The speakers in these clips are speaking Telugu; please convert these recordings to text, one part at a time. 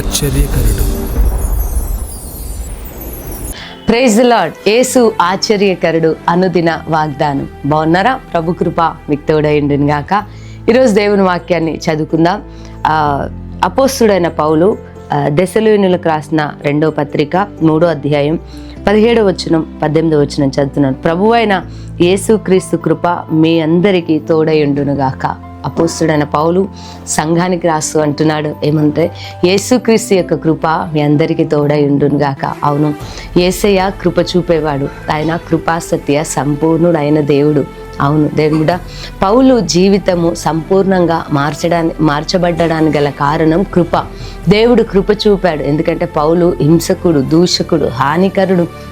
ఆశ్చర్యకరుడు. ప్రైజ్ లాడ్ యేసు ఆశ్చర్యకరుడు అనుదిన వాగ్దానం. బాగున్నారా? ప్రభు కృప మీకు తోడైండును గాక. ఈరోజు దేవుని వాక్యాన్ని చదువుకుందాం. ఆ, అపోస్తుడైన పౌలు దశలోనులకు రాసిన రెండో పత్రిక మూడో అధ్యాయం పదిహేడో వచనం పద్దెనిమిదో వచనం చదువుతున్నాను ప్రభువైన యేసు యేసుక్రీస్తు కృప మీ అందరికీ తోడైండును గాక. అపోస్తుడైన పౌలు సంఘానికి రాస్తూ అంటున్నాడు. ఏమంటే యేసుక్రీస్తు యొక్క కృప మీ అందరికీ తోడై ఉండునుగాక అవును ఏసయ్య కృప చూపేవాడు. ఆయన కృపాసత్య సంపూర్ణుడైన దేవుడు. అవును దేవుడా పౌలు జీవితము సంపూర్ణంగా మార్చడానికి మార్చబడ్డడానికి గల కారణం కృప. దేవుడు కృప చూపాడు. ఎందుకంటే పౌలు హింసకుడు దూషకుడు హానికరుడు.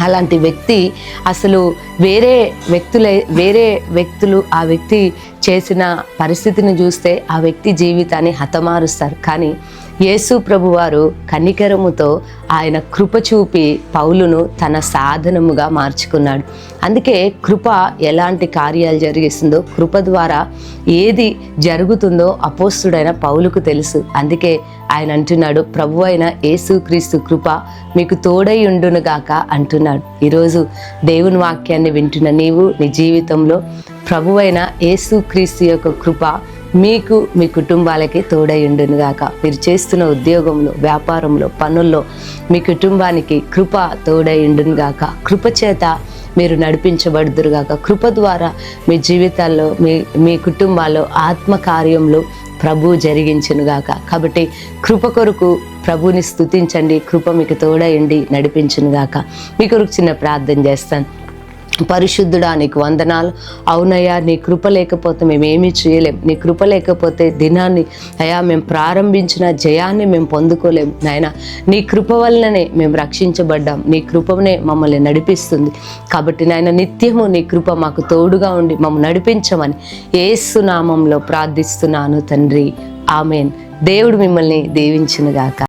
అలాంటి వ్యక్తి అసలు వేరే వ్యక్తుల వేరే వ్యక్తులు ఆ వ్యక్తి చేసిన పరిస్థితిని చూస్తే ఆ వ్యక్తి జీవితాన్ని హతమారుస్తారు. కానీ యేసు ప్రభువారు కనికరముతో ఆయన కృప చూపి పౌలును తన సాధనముగా మార్చుకున్నాడు. అందుకే కృప ఎలాంటి కార్యాలు జరిగిస్తుందో కృప ద్వారా ఏది జరుగుతుందో అపోస్తుడైన పౌలుకు తెలుసు. అందుకే ఆయన అంటున్నాడు ప్రభు అయిన యేసుక్రీస్తు కృప మీకు తోడై ఉండునుగాక అంటున్నాడు. ఈరోజు దేవుని వాక్యాన్ని వింటున్న నీవు నీ జీవితంలో ప్రభు అయిన యేసుక్రీస్తు యొక్క కృప మీకు మీ కుటుంబాలకి తోడై ఉండునుగాక. మీరు చేస్తున్న ఉద్యోగంలో వ్యాపారంలో పనుల్లో మీ కుటుంబానికి కృప తోడై ఉండునుగాక. కృప చేత మీరు నడిపించబడుదురుగాక. కృప ద్వారా మీ జీవితాల్లో మీ మీ కుటుంబాల్లో ఆత్మకార్యంలో ప్రభు ప్రభు జరిగించునుగాక. కాబట్టి కృప కొరకు ప్రభుని స్తుతించండి కృప మీకు తోడయండి నడిపించునుగాక. మీ కొరకు చిన్న ప్రార్థన చేస్తాను. పరిశుద్ధుడా నీకు వందనాలు. అవునయ్యా నీ కృప లేకపోతే మేము ఏమీ చేయలేం. నీ కృప లేకపోతే దినాన్ని అయ్యా మేము ప్రారంభించిన జయాన్ని మేము పొందుకోలేం. నాయన నీ కృప వల్లనే మేము రక్షించబడ్డాం. నీ కృపనే మమ్మల్ని నడిపిస్తుంది. కాబట్టి నాయన నిత్యము నీ కృప మాకు తోడుగా ఉండి మమ్మల్ని నడిపించమని ఏసునామంలో ప్రార్థిస్తున్నాను తండ్రి. ఆమెన్. దేవుడు మిమ్మల్ని దీవించునుగాక.